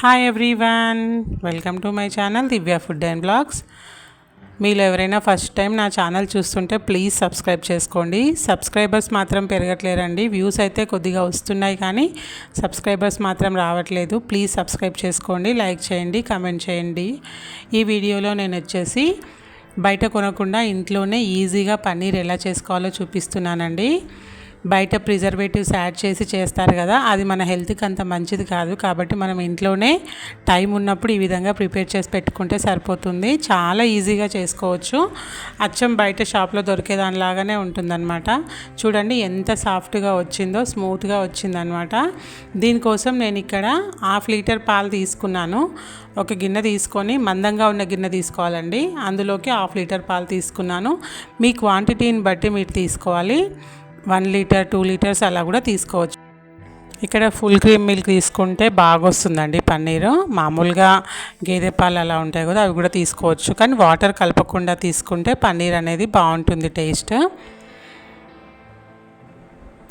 Hi everyone welcome to my channel Divya food and blogs మీరు ఎవరైనా first time నా channel చూస్తుంటే please subscribe చేసుకోండి. సబ్స్క్రైబర్స్ మాత్రం పెరగట్లేరండి వ్యూస్ అయితే కొద్దిగా వస్తున్నాయి కానీ సబ్స్క్రైబర్స్ మాత్రం రావట్లేదు. ప్లీజ్ సబ్స్క్రైబ్ చేసుకోండి లైక్ చేయండి కమెంట్ చేయండి. ఈ వీడియోలో నేను వచ్చేసి బయట కొనకుండా ఇంట్లోనే ఈజీగా పన్నీర్ ఎలా చేసుకోవాలో చూపిస్తున్నానండి. బయట ప్రిజర్వేటివ్స్ యాడ్ చేసి చేస్తారు కదా అది మన హెల్త్కి అంత మంచిది కాదు. కాబట్టి మనం ఇంట్లోనే టైం ఉన్నప్పుడు ఈ విధంగా ప్రిపేర్ చేసి పెట్టుకుంటే సరిపోతుంది. చాలా ఈజీగా చేసుకోవచ్చు. అచ్చం బయట షాప్లో దొరికే దానిలాగానే ఉంటుందన్నమాట. చూడండి ఎంత సాఫ్ట్గా వచ్చిందో స్మూత్గా వచ్చిందనమాట దీనికోసం నేను ఇక్కడ హాఫ్ లీటర్ పాలు తీసుకున్నాను. ఒక గిన్నె తీసుకొని మందంగా ఉన్న గిన్నె తీసుకోవాలండి. అందులోకి హాఫ్ లీటర్ పాలు తీసుకున్నాను. మీ క్వాంటిటీని బట్టి మీరు తీసుకోవాలి. వన్ లీటర్ టూ లీటర్స్ అలా కూడా తీసుకోవచ్చు. ఇక్కడ ఫుల్ క్రీమ్ మిల్క్ తీసుకుంటే బాగా వస్తుందండి పన్నీరు. మామూలుగా గేదె పాలు అలా ఉంటాయి కదా అవి కూడా తీసుకోవచ్చు. కానీ వాటర్ కలపకుండా తీసుకుంటే పన్నీర్ అనేది బాగుంటుంది టేస్ట్.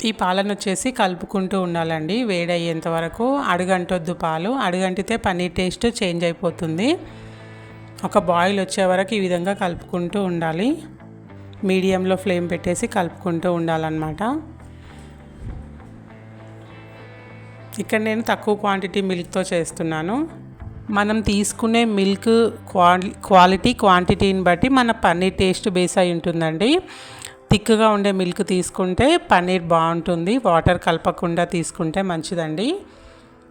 ఈ పాలను వచ్చేసి కలుపుకుంటూ ఉండాలండి వేడయ్యేంత వరకు. అడుగంటొద్దు పాలు. అడుగంటితే పన్నీర్ టేస్ట్ చేంజ్ అయిపోతుంది. ఒక బాయిల్ వచ్చే వరకు ఈ విధంగా కలుపుకుంటూ ఉండాలి. మీడియంలో ఫ్లేమ్ పెట్టేసి కలుపుకుంటూ ఉండాలన్నమాట. ఇక్కడ నేను తక్కువ క్వాంటిటీ మిల్క్తో చేస్తున్నాను. మనం తీసుకునే మిల్క్ క్వాలిటీ క్వాంటిటీని బట్టి మన పన్నీర్ టేస్ట్ బేస్ అయి ఉంటుందండి. థిక్గా ఉండే మిల్క్ తీసుకుంటే పన్నీర్ బాగుంటుంది. వాటర్ కలపకుండా తీసుకుంటే మంచిదండి.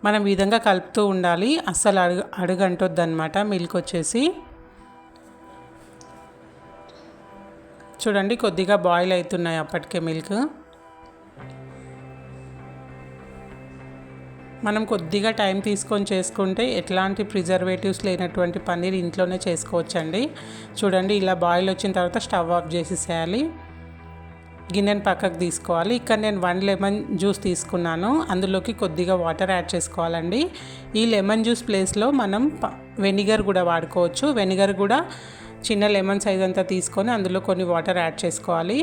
మనం ఈ విధంగా కలుపుతూ ఉండాలి. అస్సలు అడుగు అడుగంటొద్దు అనమాట మిల్క్ వచ్చేసి. చూడండి కొద్దిగా బాయిల్ అవుతున్నాయి అప్పటికే మిల్క్. మనం కొద్దిగా టైం తీసుకొని చేసుకుంటే ఎట్లాంటి ప్రిజర్వేటివ్స్ లేనటువంటి పన్నీర్ ఇంట్లోనే చేసుకోవచ్చండి. చూడండి ఇలా బాయిల్ వచ్చిన తర్వాత స్టవ్ ఆఫ్ చేసేసేయాలి. గిన్నెను పక్కకు తీసుకోవాలి. ఇక్కడ నేను వన్ లెమన్ జ్యూస్ తీసుకున్నాను. అందులోకి కొద్దిగా వాటర్ యాడ్ చేసుకోవాలండి. ఈ లెమన్ జ్యూస్ ప్లేస్లో మనం వెనిగర్ కూడా వాడుకోవచ్చు. వెనిగర్ కూడా చిన్న లెమన్ సైజ్ అంతా తీసుకొని అందులో కొన్ని వాటర్ యాడ్ చేసుకోవాలి.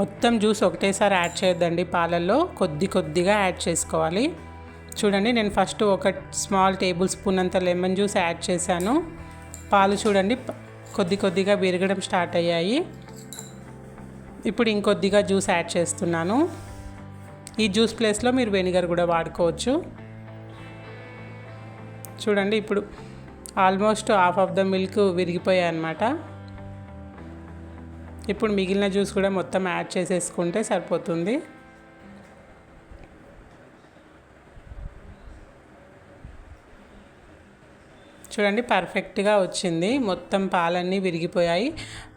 మొత్తం జ్యూస్ ఒకటేసారి యాడ్ చేయొద్దండి పాలల్లో కొద్ది కొద్దిగా యాడ్ చేసుకోవాలి. చూడండి నేను ఫస్ట్ ఒక స్మాల్ టేబుల్ స్పూన్ అంత లెమన్ జ్యూస్ యాడ్ చేశాను. పాలు చూడండి కొద్ది కొద్దిగా విరగడం స్టార్ట్ అయ్యాయి. ఇప్పుడు ఇంకొద్దిగా జ్యూస్ యాడ్ చేస్తున్నాను. ఈ జ్యూస్ ప్లేస్లో మీరు వెనిగర్ కూడా వాడుకోవచ్చు. చూడండి ఇప్పుడు almost half of the milk విరిగిపోయాయి అనమాట ఇప్పుడు మిగిలిన జ్యూస్ కూడా మొత్తం యాడ్ చేసేసుకుంటే సరిపోతుంది. చూడండి పర్ఫెక్ట్గా వచ్చింది. మొత్తం పాలన్నీ విరిగిపోయాయి.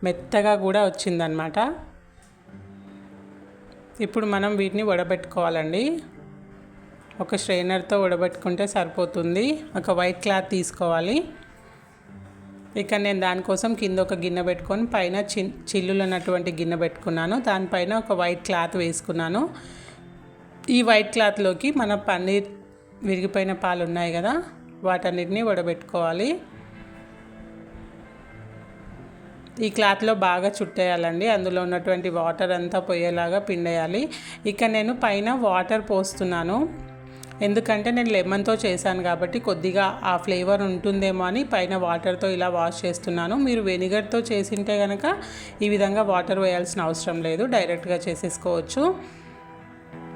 మెత్తగా కూడా వచ్చిందనమాట ఇప్పుడు మనం వీటిని వడబెట్టుకోవాలండి. ఒక స్ట్రైనర్తో ఉడబెట్టుకుంటే సరిపోతుంది. ఒక వైట్ క్లాత్ తీసుకోవాలి. ఇక నేను దానికోసం కింద ఒక గిన్నె పెట్టుకొని పైన చి చిల్లులు ఉన్నటువంటి గిన్నె పెట్టుకున్నాను. దానిపైన ఒక వైట్ క్లాత్ వేసుకున్నాను. ఈ వైట్ క్లాత్లోకి మన పన్నీర్ విరిగిపోయిన పాలు ఉన్నాయి కదా వాటన్నిటిని వడబెట్టుకోవాలి ఈ క్లాత్లో బాగా చుట్టేయాలండి. అందులో ఉన్నటువంటి వాటర్ అంతా పోయేలాగా పిండేయాలి. ఇక నేను పైన వాటర్ పోస్తున్నాను. ఎందుకంటే నేను లెమన్తో చేశాను కాబట్టి కొద్దిగా ఆ ఫ్లేవర్ ఉంటుందేమో అని పైన వాటర్తో ఇలా వాష్ చేస్తున్నాను. మీరు వెనిగర్తో చేసింటే కనుక ఈ విధంగా వాటర్ వేయాల్సిన అవసరం లేదు. డైరెక్ట్గా చేసేసుకోవచ్చు.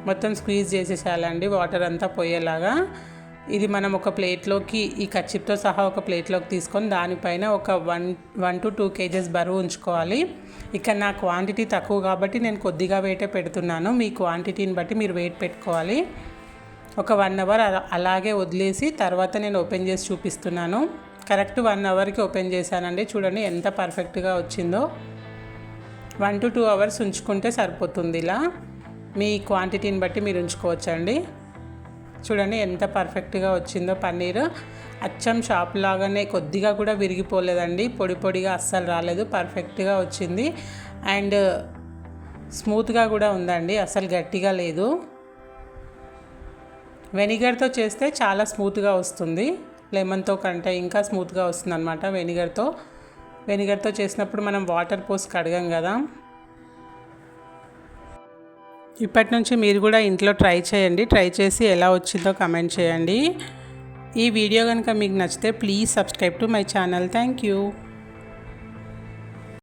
మొత్తం స్క్వీజ్ చేసేసేయాలండి వాటర్ అంతా పోయేలాగా. ఇది మనం ఒక ప్లేట్లోకి ఈ కచ్చిప్తో సహా ఒక ప్లేట్లోకి తీసుకొని దానిపైన ఒక one one two two KGs బరువు ఉంచుకోవాలి. ఇక్కడ నా క్వాంటిటీ తక్కువ కాబట్టి నేను కొద్దిగా వెయిటే పెడుతున్నాను. మీ క్వాంటిటీని బట్టి మీరు వెయిట్ పెట్టుకోవాలి. ఒక వన్ అవర్ అలాగే వదిలేసి తర్వాత నేను ఓపెన్ చేసి చూపిస్తున్నాను. కరెక్ట్ వన్ అవర్కి ఓపెన్ చేశానండి. చూడండి ఎంత పర్ఫెక్ట్గా వచ్చిందో. వన్ టు టూ అవర్స్ ఉంచుకుంటే సరిపోతుంది ఇలా. మీ క్వాంటిటీని బట్టి మీరు ఉంచుకోవచ్చండి. చూడండి ఎంత పర్ఫెక్ట్గా వచ్చిందో పన్నీర్. అచ్చం షాప్ లాగానే కొద్దిగా కూడా విరిగిపోలేదండి. పొడి పొడిగా అస్సలు రాలేదు. పర్ఫెక్ట్గా వచ్చింది. అండ్ స్మూత్గా కూడా ఉందండి. అసలు గట్టిగా లేదు. వెనిగర్తో చేస్తే చాలా స్మూత్గా వస్తుంది. లెమన్తో కంటే ఇంకా స్మూత్గా వస్తుంది అనమాట వెనిగర్తో. వెనిగర్తో చేసినప్పుడు మనం వాటర్ పోసి కడగం కదా. ఇప్పటి నుంచి మీరు కూడా ఇంట్లో ట్రై చేయండి. ట్రై చేసి ఎలా వచ్చిందో కమెంట్ చేయండి. ఈ వీడియో కనుక మీకు నచ్చితే please subscribe to my channel. Thank you.